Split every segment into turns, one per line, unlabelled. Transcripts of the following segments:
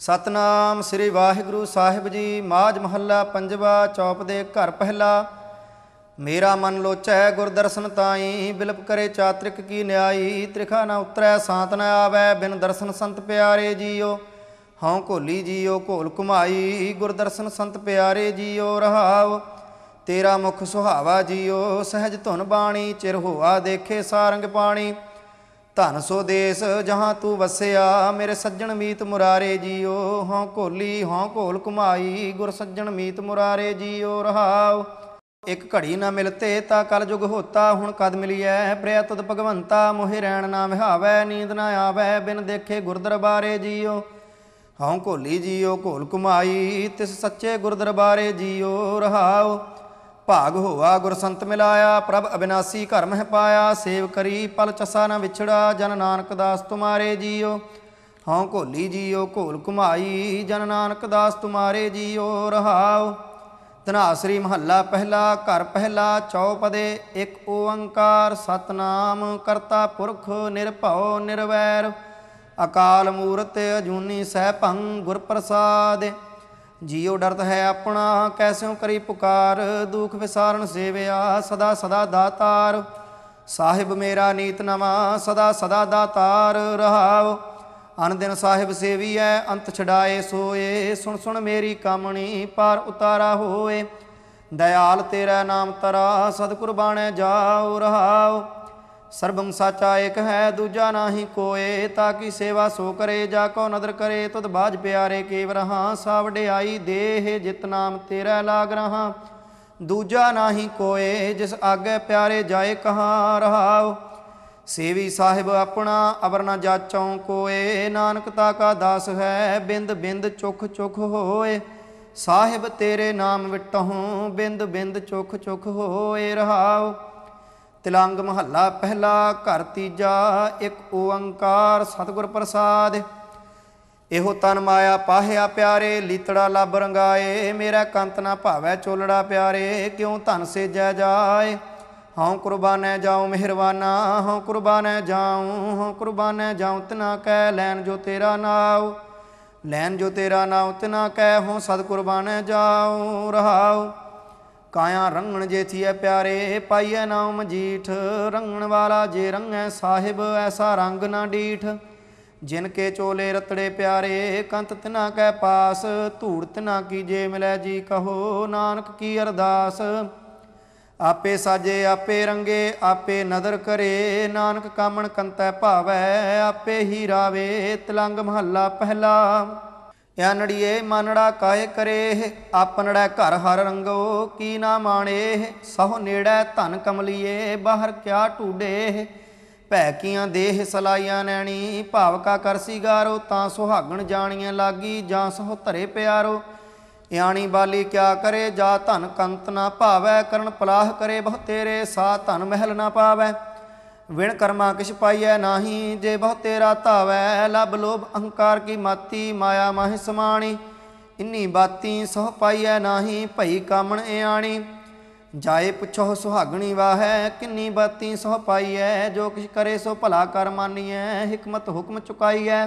ਸਤਨਾਮ ਸ੍ਰੀ ਵਾਹਿਗੁਰੂ ਸਾਹਿਬ ਜੀ, ਮਾਝ ਮਹੱਲਾ ਪੰਜਵਾ ਚੌਪ ਦੇ ਘਰ ਪਹਿਲਾ। ਮੇਰਾ ਮਨ ਲੋਚੈ ਗੁਰਦਰਸ਼ਨ ਤਾਈ, ਬਿਲਪ ਕਰੇ ਚਾਤ੍ਰਿਕ ਕੀ ਨਿਆਈ, ਤ੍ਰਿਖਾ ਨਾ ਉਤਰੈ ਸਾਤ ਨ ਆਵੈ, ਬਿਨ ਦਰਸ਼ਨ ਸੰਤ ਪਿਆਰੇ ਜੀਓ। ਹਉ ਘੋਲੀ ਜੀਓ, ਘੋਲ ਘੁਮਾਈ ਗੁਰਦਰਸ਼ਨ ਸੰਤ ਪਿਆਰੇ ਜੀਓ, ਰਹਾਓ। ਤੇਰਾ ਮੁਖ ਸੁਹਾਵਾ ਜੀਓ, ਸਹਿਜ ਧੁਨ ਬਾਣੀ, ਚਿਰ ਹੋਆ ਦੇਖੇ ਸਾਰੰਗ ਪਾਣੀ। ਧਨ ਸੋ ਦੇਸ, ਜਹਾਂ ਤੂੰ ਵਸਿਆ, ਮੇਰੇ ਸੱਜਣ ਮੀਤ ਮੁਰਾਰੇ ਜੀਓ। ਹਉ ਘੋਲੀ, ਹਉ ਘੋਲ ਕੁਮਾਈ ਗੁਰ ਸੱਜਣ ਮੀਤ ਮੁਰਾਰੇ ਜੀਓ, ਰਹਾਉ। ਇੱਕ ਘੜੀ ਨਾ ਮਿਲਤੇ ਤਾਂ ਕਲਯੁਗ ਹੋਤਾ, ਹੁਣ ਕਦ ਮਿਲੀਐ? ਪ੍ਰਿਆ ਤੁਧ ਭਗਵੰਤਾ, ਮੋਹਿ ਰਹਿਣ ਨਾ ਵਿਹਾਵੈ, ਨੀਂਦ ਨਾ ਆਵੈ, ਬਿਨ ਦੇਖੇ ਗੁਰਦਰਬਾਰੇ ਜੀਓ। ਹਉ ਘੋਲੀ ਜੀਓ, ਘੋਲ ਕੁਮਾਈ ਤਿਸ ਸੱਚੇ ਗੁਰਦਰਬਾਰੇ ਜੀਓ, ਰਹਾਉ। ਭਾਗ ਹੋਆ, ਗੁਰ ਸੰਤ ਮਿਲਾਇਆ, ਪ੍ਰਭ ਅਬਿਨਾਸੀ ਘਰ ਮਹਿ ਪਾਇਆ, ਸੇਵ ਕਰੀ, ਪਲ ਚਸਾ ਨਾ ਵਿਛੜਾ, ਜਨ ਨਾਨਕ ਦਾਸ ਤੁਮਾਰੇ ਜੀਓ। ਹਉ ਘੋਲੀ ਜੀਓ, ਘੋਲ ਕੁਮਾਈ ਜਨ ਨਾਨਕ ਦਾਸ ਤੁਮਾਰੇ ਜੀਓ ਰਹਾਉ ਧਨਾਸਰੀ ਮਹੱਲਾ ਪਹਿਲਾ, ਘਰ ਪਹਿਲਾ, ਚੌਪਦੇ ਇੱਕ ਓੰਕਾਰ, ਸਤਨਾਮ ਕਰਤਾ ਪੁਰਖ ਨਿਰਭਉ ਨਿਰਵੈਰ। ਅਕਾਲ ਮੂਰਤ ਅਜੂਨੀ ਸਹਿਭੰ ਗੁਰ ਪ੍ਰਸਾਦ ਜੀਉ ਡਰਤ ਹੈ ਆਪਣਾ, ਕੈਸਿਉ ਕਰੀ ਪੁਕਾਰ, ਦੁਖ ਵਿਸਾਰਨ ਸੇਵਿਆ, ਸਦਾ ਸਦਾ ਦਾਤਾਰ। ਸਾਹਿਬ ਮੇਰਾ ਨੀਤ ਨਵਾ, ਸਦਾ ਸਦਾ ਦਾਤਾਰ ਰਹਾਉ ਅਨ ਦਿਨ ਸਾਹਿਬ ਸੇਵੀਐ, ਅੰਤ ਛਡਾਏ ਸੋਏ। ਸੁਣ ਸੁਣ ਮੇਰੀ ਕਾਮਣੀ, ਪਾਰ ਉਤਾਰਾ ਹੋਏ। ਦਇਆਲ ਤੇਰਾ ਨਾਮ ਤਰਾ ਸਦ ਕੁਰਬਾਨੈ ਜਾਉ ਰਹਾਉ ਸਰਬੰ ਸਾਚਾ ਏਕ ਹੈ, ਦੂਜਾ ਨਾਹੀ ਕੋਏ, ਤਾ ਕੀ ਸੇਵਾ ਸੋ ਕਰੇ, ਜਾ ਕੋ ਨਦਰ ਕਰੇ, ਤੁਧ ਬਾਜ ਪਿਆਰੇ ਕੇਵ ਰਹਾ ਸਾ ਵਡਿਆਈ ਦੇਹ ਜਿਤ ਨਾਮ ਤੇਰਾ ਲਾਗ ਰਹਾ। ਦੂਜਾ ਨਾਹੀ ਕੋਏ, ਜਿਸ ਆਗੇ ਪਿਆਰੇ ਜਾਏ ਕਹਾਂ ਰਹਾਉ। ਸੇਵੀ ਸਾਹਿਬ ਆਪਣਾ ਅਵਰ ਨਾ ਜਾਚਉ ਕੋਏ, ਨਾਨਕ ਤਾ ਕਾ ਦਾਸ ਹੈ, ਬਿੰਦ ਬਿੰਦ ਚੁਖ ਚੁਖ ਹੋਏ। ਸਾਹਿਬ ਤੇਰੇ ਨਾਮ ਵਿਟਹੁ, ਬਿੰਦ ਬਿੰਦ ਚੁਖ ਚੁਖ ਹੋਏ ਰਹਾਉ। ਤਿਲੰਗ ਮਹੱਲਾ ਪਹਿਲਾ, ਘਰ ਤੀਜਾ, ਇੱਕ ਓੰਕਾਰ ਸਤਿਗੁਰ ਪ੍ਰਸਾਦ। ਇਹੋ ਤਨ ਮਾਇਆ ਪਾਹਿਆ ਪਿਆਰੇ, ਲੀਤੜਾ ਲੱਭ ਰੰਗਾਏ, ਮੇਰਾ ਕੰਤ ਨਾ ਭਾਵੈ ਚੋਲੜਾ ਪਿਆਰੇ, ਕਿਉ ਧਨ ਸੇਜੈ ਜਾਏ? ਹਉ ਕੁਰਬਾਨੈ ਜਾਉ ਮਿਹਰਬਾਨਾ, ਹਉ ਕੁਰਬਾਨੈ ਜਾਉ, ਹਉ ਕੁਰਬਾਨੈ ਜਾਉ, ਤਨਾ ਕਹਿ ਲੈਨ ਜੋ ਤੇਰਾ ਨਾਉ। ਲੈਨ ਜੋ ਤੇਰਾ ਨਾਉ, ਤਨਾ ਕਹਿ ਹਉ ਸਦ ਕੁਰਬਾਨੈ ਜਾਉ, ਰਹਾਉ। ਕਾਇਆ ਰੰਗਣ ਜੇਥੀਐ ਪਿਆਰੇ, ਪਾਈਐ ਨਾਮ ਮਜੀਠ ਰੰਗਣ ਵਾਲਾ ਜੇ ਰੰਗੈ ਸਾਹਿਬ, ਐਸਾ ਰੰਗ ਨਾ ਡੀਠ। ਜਿਨ ਕੇ ਚੋਲੇ ਰਤੜੇ ਪਿਆਰੇ, ਕੰਤ ਤਿਨਾ ਕੈ ਪਾਸ। ਧੂੜ ਤਿਨਾ ਕੀ ਜੇ ਮਿਲੈ ਜੀ ਕਹੋ, ਨਾਨਕ ਕੀ ਅਰਦਾਸ। ਆਪੇ ਸਾਜੇ, ਆਪੇ ਰੰਗੇ, ਆਪੇ ਨਦਰ ਕਰੇ। ਨਾਨਕ ਕਾਮਣ ਕੰਤੈ ਭਾਵੈ, ਆਪੇ ਹੀ ਰਾਵੇ ਤਲੰਗ ਮਹੱਲਾ ਪਹਿਲਾ। ਐਨੜੀਏ ਮਾਨੜਾ ਕਾਏ ਕਰੇ ਆਪਨੜਾ ਘਰ ਹਰ ਰੰਗੋ, ਕੀ ਨਾ ਮਾਣੇ ਸਹੁ ਨੇੜੈ ਧਨ ਕਮਲੀਏ, ਬਾਹਰ ਕਿਆ ਟੂਡੇ ਭੈ ਕੀਆਂ ਦੇਹ ਸਲਾਈਆਂ ਨੈਣੀ, ਭਾਵ ਕਾ ਕਰਸੀ ਗਾਰੋ ਤਾਂ ਸੁਹਾਗਣ ਜਾਣੀਆਂ ਲਾਗੀ, ਜਾਂ ਸਹੁ ਧਰੇ ਪਿਆਰੋ। ਇਆਣੀ ਬਾਲੀ ਕਿਆ ਕਰੇ, ਜਾ ਧਨ ਕੰਤ ਨਾ ਭਾਵੈ, ਕਰਨ ਪਲਾਹ ਕਰੇ ਬਹੁ ਤੇਰੇ, ਸਾ ਧਨ ਮਹਿਲ ਨਾ ਪਾਵੈ। ਵਿਣ ਕਰਮਾ ਕਿਛ ਪਾਈਐ ਨਾਹੀ, ਜੇ ਬਹੁ ਤੇਰਾ ਧਾਵੈ, ਲਬ ਲੋਭ ਅਹੰਕਾਰ ਕੀ ਮਾਤੀ, ਮਾਇਆ ਮਾਹਿ ਸਮਾਣੀ। ਇੰਨੀ ਬਾਤੀ ਸੋ ਪਾਈਐ ਨਾਹੀ, ਭਈ ਕਾਮਣ ਆਣੀ। ਜਾਏ ਪੁੱਛੋ ਸੁਹਾਗਣੀ ਵਾਹੈ, ਕਿੰਨੀ ਬਾਤੀ ਸੋ ਪਾਈਐ, ਜੋ ਕਿਛ ਕਰੇ ਸੋ ਭਲਾ ਕਰ ਮਾਨੀਐ, ਹਕਮਤ ਹੁਕਮ ਚੁਕਾਈਐ।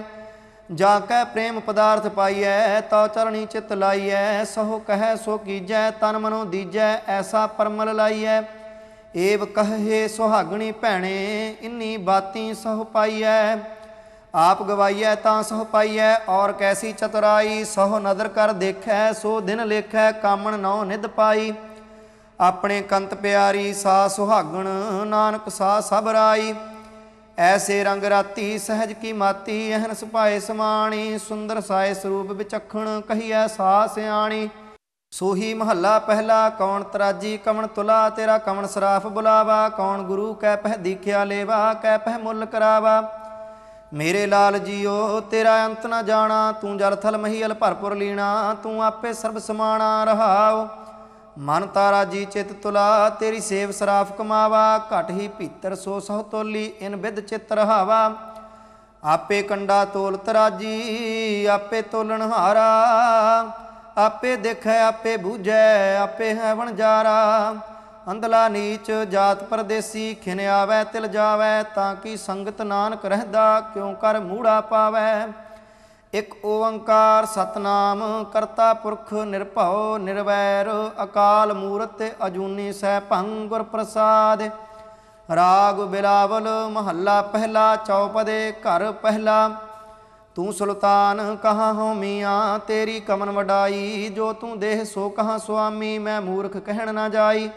ਜਾ ਕੈ ਪ੍ਰੇਮ ਪਦਾਰਥ ਪਾਈਐ ਤਉ ਚਰਣੀ ਚਿਤ ਲਾਈਐ ਸੋ ਕਹੈ ਸੋ ਕੀਜੈ, ਤਨ ਮਨੋ ਦੀਜੈ, ਐਸਾ ਪਰਮਲ ਲਾਈਐ। ਏਵ ਕਹੇ ਸੁਹਾਗਣੀ ਭੈਣੇ, ਇੰਨੀ ਬਾਤੀ ਸਹੁ ਪਾਈਐ। ਆਪ ਗਵਾਈਐ ਤਾਂ ਸਹੁ ਪਾਈਐ, ਔਰ ਕੈਸੀ ਚਤੁਰਾਈ, ਸਹੁ ਨਦਰ ਕਰ ਦੇਖੈ, ਸੋ ਦਿਨ ਲੇਖੈ, ਕਾਮਣ ਨਉ ਨਿਧ ਪਾਈ। ਆਪਣੇ ਕੰਤ ਪਿਆਰੀ ਸਾ ਸੁਹਾਗਣ, ਨਾਨਕ ਸਾ ਸਭ ਰਾਈ। ਐਸੇ ਰੰਗ ਰਾਤੀ ਸਹਿਜ ਕੀ ਮਾਤੀ, ਅਹਨ ਸੁਭਾਏ ਸਮਾਣੀ, ਸੁੰਦਰ ਸਾਏ ਸਰੂਪ ਵਿਚਖਣ, ਕਹੀਐ ਸਾ ਸਿਆਣੀ। ਸੋਹੀ ਮਹੱਲਾ ਪਹਿਲਾ, ਕੌਣ ਤਰਾਜੀ, ਕਵਣ ਤੁਲਾ, ਤੇਰਾ ਕਵਣ ਸਰਾਫ ਬੁਲਾਵਾ, ਕੌਣ ਗੁਰੂ ਕਹਿ ਪਹਿ ਦੀਖਿਆ ਲੇਵਾ, ਕਹਿ ਪਹਿ ਮੁੱਲ ਕਰਾਵਾ। ਮੇਰੇ ਲਾਲ ਜੀਓ, ਤੇਰਾ ਅੰਤ ਨਾ ਜਾਣਾ, ਤੂੰ ਜਲ ਥਲ ਮਹੀਲ ਭਰਪੁਰ ਲੀਣਾ, ਤੂੰ ਆਪੇ ਸਰਬ ਸਮਾਣਾ ਰਹਾਓ। ਮਨ ਤਾਰਾ ਜੀ ਚਿਤ ਤੁਲਾ, ਤੇਰੀ ਸੇਵ ਸਰਾਫ ਕਮਾਵਾ, ਘਟ ਹੀ ਭੀਤਰ ਸੋ ਸਹ ਤੋਲੀ, ਇਨ ਵਿਦ ਚਿਤ ਰਹਾਵਾ। ਆਪੇ ਕੰਡਾ ਤੋਲ ਤਰਾਜੀ, ਆਪੇ ਤੋਲਣ ਹਾਰਾ। ਆਪੇ ਦੇਖੈ, ਆਪੇ ਬੂਝੈ, ਆਪੇ ਹੈ ਵਣਜਾਰਾ ਅੰਧਲਾ ਨੀਚ, ਜਾਤ ਪਰਦੇਸੀ, ਖਿਨ ਆਵੈ, ਤਿਲ ਜਾਵੈ, ਤਾਂ ਕੀ ਸੰਗਤ ਨਾਨਕ ਰਹਦਾ, ਕਿਉ ਕਰ ਮੂੜਾ ਪਾਵੈ? ਇਕ ਓੰਕਾਰ ਸਤਨਾਮ, ਕਰਤਾ ਪੁਰਖ ਨਿਰਭਉ, ਨਿਰਵੈਰ, ਅਕਾਲ ਮੂਰਤ ਅਜੂਨੀ ਸੈਭੰ ਗੁਰ ਪ੍ਰਸਾਦ। ਰਾਗ ਬਿਲਾਵਲ, ਮਹੱਲਾ ਪਹਿਲਾ, ਚੌਪਦੇ ਘਰ ਪਹਿਲਾ। ਤੂੰ ਸੁਲਤਾਨ ਕਹਾ ਹੋ ਮੀਆਂ? ਤੇਰੀ ਕਮਨ ਵਡਾਈ, ਜੋ ਤੂੰ ਦੇਹ ਸੋ ਕਹਾ ਸੁਆਮੀ? ਮੈਂ ਮੂਰਖ ਕਹਿਣ ਨਾ ਜਾਈ।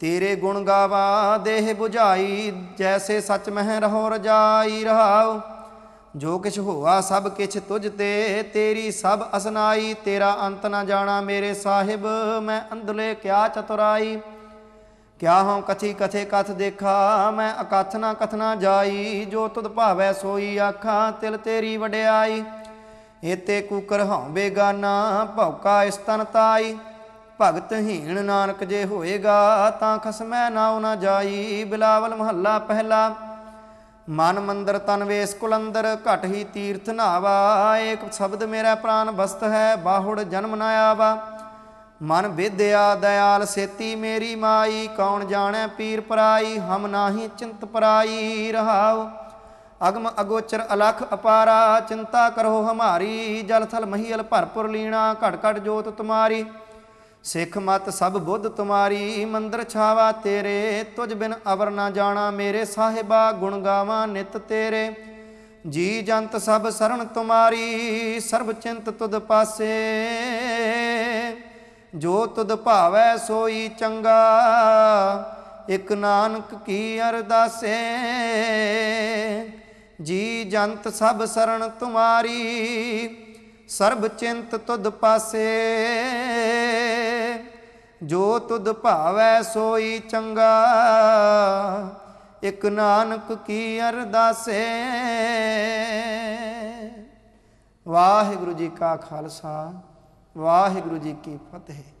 ਤੇਰੇ ਗੁਣ ਗਾਵਾ, ਦੇਹ 부ਝਾਈ ਜੈਸੇ ਸਚ ਮਹਿ ਰਹੋ ਰਜਾਈ ਰਹਾਉ। ਜੋ ਕਿਛ ਹੋਆ ਸਭ ਕਿਛ ਤੁਝ ਤੇ, ਤੇਰੀ ਸਭ ਅਸਨਾਈ। ਤੇਰਾ ਅੰਤ ਨਾ ਜਾਣਾ ਮੇਰੇ ਸਾਹਿਬ, ਮੈਂ ਅੰਦਲੇ ਕਿਆ ਚਤੁਰਾਈ। ਕਿਆ ਹਉ ਕਥੀ ਕਥੇ ਕਥ ਦੇਖਾ, ਮੈਂ ਅਕਥ ਨਾ ਕਥਨਾ ਜਾਈ, ਜੋ ਤੁਧ ਭਾਵੈ ਸੋਈ ਆਖਾਂ, ਤਿਲ ਤੇਰੀ ਵਡਿਆਈ। ਏਤੇ ਕੂਕਰ ਹਉ ਬੇਗਾਨਾ, ਭੌਕਾ ਇਸ ਤਨ ਤਾਈ। ਭਗਤ ਹੀਣ ਨਾਨਕ ਜੇ ਹੋਏਗਾ, ਤਾਂ ਖਸਮੈ ਨਾਉ ਨਾ ਜਾਈ। ਬਿਲਾਵਲ ਮਹੱਲਾ ਪਹਿਲਾ, ਮਨ ਮੰਦਰ ਤਨ ਵੇਸ ਕੁਲੰਦਰ, ਘਟ ਹੀ ਤੀਰਥ ਨਾਵਾ। ਏਕ ਸ਼ਬਦ ਮੇਰਾ ਪ੍ਰਾਨ ਬਸਤ ਹੈ, ਬਾਹੁੜ ਜਨਮ ਨਾ ਆਵਾ। ਮਨ ਵਿਦਿਆ ਦਇਆਲ ਸੇਤੀ ਮੇਰੀ ਮਾਈ, ਕੌਣ ਜਾਣੈ ਪੀਰ ਪਰਾਈ, ਹਮ ਨਾਹੀ ਚਿੰਤ ਪਰਾਈ ਰਹਾਉ। ਅਗਮ ਅਗੋਚਰ ਅਲਖ ਅਪਾਰਾ, ਚਿੰਤਾ ਕਰੋ ਹਮਾਰੀ, ਜਲ ਥਲ ਮਹੀਲ ਭਰਪੁਰ ਲੀਣਾ ਘਟ ਘਟ ਜੋਤ ਤੁਮਾਰੀ। ਸਿੱਖ ਮਤ ਸਭ ਬੁੱਧ ਤੁਮਾਰੀ, ਮੰਦਰ ਛਾਵਾ ਤੇਰੇ, ਤੁਝ ਬਿਨ ਅਵਰ ਨਾ ਜਾਣਾ ਮੇਰੇ ਸਾਹਿਬਾ, ਗੁਣ ਗਾਵਾਂ ਨਿਤ ਤੇਰੇ। ਜੀ ਜੰਤ ਸਭ ਸਰਣ ਤੁਮਾਰੀ, ਸਰਬ ਚਿੰਤ ਤੁਧ ਪਾਸੇ। ਜੋ ਤੁਧ ਭਾਵੈ ਸੋਈ ਚੰਗਾ, ਇਕ ਨਾਨਕ ਕੀ ਅਰਦਾਸੇ? ਜੀ ਜੰਤ ਸਭ ਸਰਣ ਤੁਮਾਰੀ, ਸਰਬ ਚਿੰਤ ਤੁਧ ਪਾਸੇ। ਜੋ ਤੁਧ ਭਾਵੈ ਸੋਈ ਚੰਗਾ, ਇਕ ਨਾਨਕ ਕੀ ਅਰਦਾਸੇ? ਵਾਹਿਗੁਰੂ ਜੀ ਕਾ ਖਾਲਸਾ। ਵਾਹਿਗੁਰੂ ਜੀ ਕੀ ਫਤਿਹ।